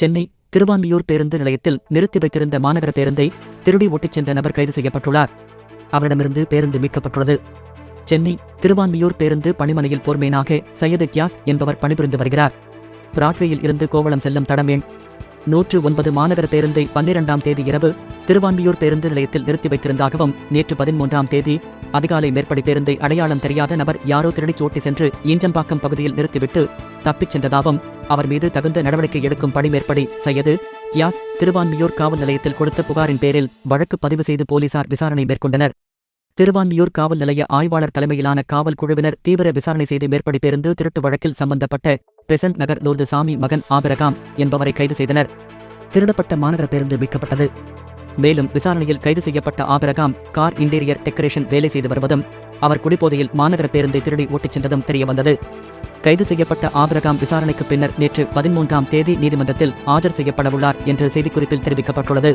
சென்னை திருவான்மியூர் பேருந்து நிலையத்தில் நிறுத்தி வைத்திருந்த மாநகர பேருந்தை திருடி ஓட்டிச் சென்ற நபர் கைது செய்யப்பட்டுள்ளார். அவரிடமிருந்து பேருந்து மீட்கப்பட்டுள்ளது. சென்னை திருவான்மியூர் பேருந்து பணிமனையில் போர்மேனாக சையது கியாஸ் என்பவர் பணிபுரிந்து வருகிறார். பிராட்வேயில் இருந்து கோவளம் செல்லும் தடமேன். நூற்று ஒன்பது மாநகர பேருந்தை பன்னிரெண்டாம் தேதி இரவு திருவான்மியூர் பேருந்து நிலையத்தில் நிறுத்தி வைத்திருந்ததாகவும் நேற்று பதிமூன்றாம் தேதி அதிகாலை மேற்படி பேருந்தை அடையாளம் தெரியாத நபர் யாரோ திருடிச் ஓட்டி சென்று ஈஞ்சம்பாக்கம் பகுதியில் நிறுத்திவிட்டு தப்பிச் சென்றதாகவும் அவர் மீது தகுந்த நடவடிக்கை எடுக்கும் பணி மேற்படி சையது யாஸ் திருவான்மியூர் காவல் நிலையத்தில் கொடுத்த புகாரின் பேரில் வழக்கு பதிவு செய்து போலீசார் விசாரணை மேற்கொண்டனர். திருவான்மியூர் காவல் நிலைய ஆய்வாளர் தலைமையிலான காவல் குழுவினர் தீவிர விசாரணை செய்து மேற்படி பேருந்து திருட்டு வழக்கில் சம்பந்தப்பட்ட பெசன்ட் நகர் லோர்து சாமி மகன் ஆபிரகாம் என்பவரை கைது செய்தனர். திருடப்பட்ட மாநகர பேருந்து மீட்கப்பட்டது. மேலும் விசாரணையில் கைது செய்யப்பட்ட ஆபிரகாம் கார் இன்டீரியர் டெக்கரேஷன் வேலை செய்து வருவதும் அவர் குடிபோதையில் மாநகர பேருந்தை திருடி ஓட்டிச் சென்றதும் தெரியவந்தது. கைது செய்யப்பட்ட ஆபிரகாம் விசாரணைக்கு பின்னர் நேற்று பதிமூன்றாம் தேதி நீதிமன்றத்தில் ஆஜர் செய்யப்படவுள்ளார் என்று செய்திக்குறிப்பில் தெரிவிக்கப்பட்டுள்ளது.